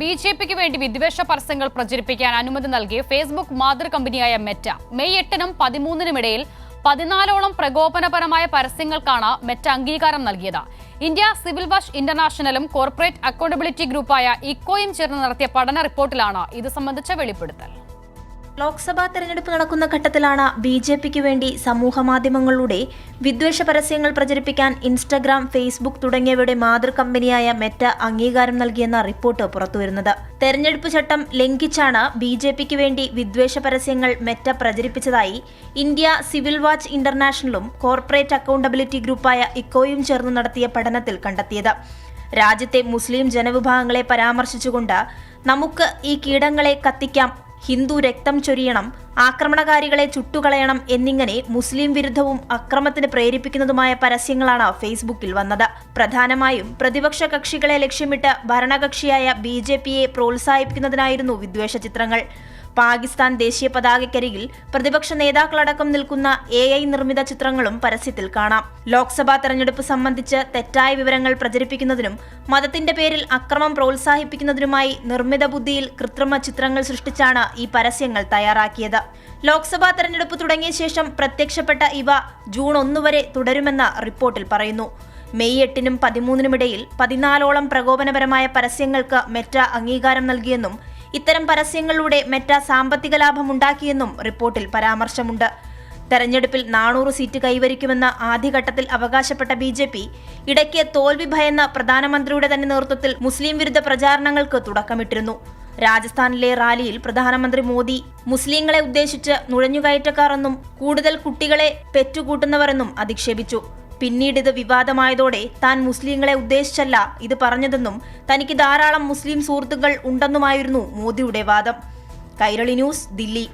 B J പിക്ക് വേണ്ടി വിദ്വേഷ പരസ്യങ്ങൾ പ്രചരിപ്പിക്കാൻ അനുമതി നൽകിയ ഫേസ്ബുക്ക് മാതൃ കമ്പനിയായ മെറ്റ. മെയ് എട്ടിനും പതിമൂന്നിനും ഇടയിൽ പതിനാലോളം പ്രകോപനപരമായ പരസ്യങ്ങൾക്കാണ് മെറ്റ അംഗീകാരം നൽകിയത്. ഇന്ത്യ സിവിൽ വാഷ് ഇന്റർനാഷണലും കോർപ്പറേറ്റ് അക്കൗണ്ടബിലിറ്റി ഗ്രൂപ്പായ ഇക്കോയും ചേർന്ന് നടത്തിയ പഠന റിപ്പോർട്ടിലാണ് ഇത് സംബന്ധിച്ച വെളിപ്പെടുത്തൽ. ലോക്സഭാ തെരഞ്ഞെടുപ്പ് നടക്കുന്ന ഘട്ടത്തിലാണ് ബി ജെ പിക്ക് വേണ്ടി സമൂഹ മാധ്യമങ്ങളിലൂടെ വിദ്വേഷ പരസ്യങ്ങൾ പ്രചരിപ്പിക്കാൻ ഇൻസ്റ്റഗ്രാം ഫേസ്ബുക്ക് തുടങ്ങിയവയുടെ മാതൃ കമ്പനിയായ മെറ്റ അംഗീകാരം നൽകിയെന്ന റിപ്പോർട്ട് പുറത്തുവരുന്നത്. തെരഞ്ഞെടുപ്പ് ചട്ടം ലംഘിച്ചാണ് ബി ജെ പിക്ക് വേണ്ടി വിദ്വേഷ പരസ്യങ്ങൾ മെറ്റ പ്രചരിപ്പിച്ചതായി ഇന്ത്യ സിവിൽ വാച്ച് ഇന്റർനാഷണലും കോർപ്പറേറ്റ് അക്കൗണ്ടബിലിറ്റി ഗ്രൂപ്പായ ഇക്കോയും ചേർന്ന് നടത്തിയ പഠനത്തിൽ കണ്ടെത്തിയത്. രാജ്യത്തെ മുസ്ലിം ജനവിഭാഗങ്ങളെ പരാമർശിച്ചുകൊണ്ട് നമുക്ക് ഈ കീടങ്ങളെ കത്തിക്കാം ഹിന്ദു രക്തം ചൊരിയണം ആക്രമണകാരികളെ ചുട്ടുകളയണം എന്നിങ്ങനെ മുസ്ലിം വിരുദ്ധവും അക്രമത്തിന് പ്രേരിപ്പിക്കുന്നതുമായ പരസ്യങ്ങളാണ് ഫേസ്ബുക്കിൽ വന്നത്. പ്രധാനമായും പ്രതിപക്ഷ കക്ഷികളെ ലക്ഷ്യമിട്ട് ഭരണകക്ഷിയായ ബി പ്രോത്സാഹിപ്പിക്കുന്നതിനായിരുന്നു വിദ്വേഷ ചിത്രങ്ങൾ. പാകിസ്ഥാൻ ദേശീയ പതാകയ്ക്കരികിൽ പ്രതിപക്ഷ നേതാക്കളടക്കം നിൽക്കുന്ന എ ഐ നിർമ്മിത ചിത്രങ്ങളും പരസ്യത്തിൽ കാണാം. ലോക്സഭാ തെരഞ്ഞെടുപ്പ് സംബന്ധിച്ച് തെറ്റായ വിവരങ്ങൾ പ്രചരിപ്പിക്കുന്നതിനും മതത്തിന്റെ പേരിൽ അക്രമം പ്രോത്സാഹിപ്പിക്കുന്നതിനുമായി നിർമ്മിത ബുദ്ധിയിൽ കൃത്രിമ ചിത്രങ്ങൾ സൃഷ്ടിച്ചാണ് ഈ പരസ്യങ്ങൾ തയ്യാറാക്കിയത്. ലോക്സഭാ തെരഞ്ഞെടുപ്പ് തുടങ്ങിയ ശേഷം പ്രത്യക്ഷപ്പെട്ട ഇവ ജൂൺ ഒന്നു വരെ തുടരുമെന്ന റിപ്പോർട്ടിൽ പറയുന്നു. മെയ് എട്ടിനും പതിമൂന്നിനുമിടയിൽ പതിനാലോളം പ്രകോപനപരമായ പരസ്യങ്ങൾക്ക് മെറ്റ അംഗീകാരം നൽകിയെന്നും ഇത്തരം പരസ്യങ്ങളിലൂടെ മെറ്റ സാമ്പത്തിക ലാഭം ഉണ്ടാക്കിയെന്നും റിപ്പോർട്ടിൽ പരാമർശമുണ്ട്. തെരഞ്ഞെടുപ്പിൽ നാനൂറ് സീറ്റ് കൈവരിക്കുമെന്ന ആദ്യഘട്ടത്തിൽ അവകാശപ്പെട്ട ബി ജെ പി ഇടയ്ക്ക് തോൽവി ഭയന്ന പ്രധാനമന്ത്രിയുടെ തന്നെ നേതൃത്വത്തിൽ മുസ്ലിം വിരുദ്ധ പ്രചാരണങ്ങൾക്ക് തുടക്കമിട്ടിരുന്നു. രാജസ്ഥാനിലെ റാലിയിൽ പ്രധാനമന്ത്രി മോദി മുസ്ലിങ്ങളെ ഉദ്ദേശിച്ച് നുഴഞ്ഞുകയറ്റക്കാരെന്നും കൂടുതൽ കുട്ടികളെ പെറ്റുകൂട്ടുന്നവരെന്നും അധിക്ഷേപിച്ചു. പിന്നീട് ഇത് വിവാദമായതോടെ താൻ മുസ്ലിങ്ങളെ ഉദ്ദേശിച്ചല്ല ഇത് പറഞ്ഞതെന്നും തനിക്ക് ധാരാളം മുസ്ലിം സുഹൃത്തുക്കൾ ഉണ്ടെന്നുമായിരുന്നു മോദിയുടെ വാദം. കൈരളി ന്യൂസ് ദില്ലി.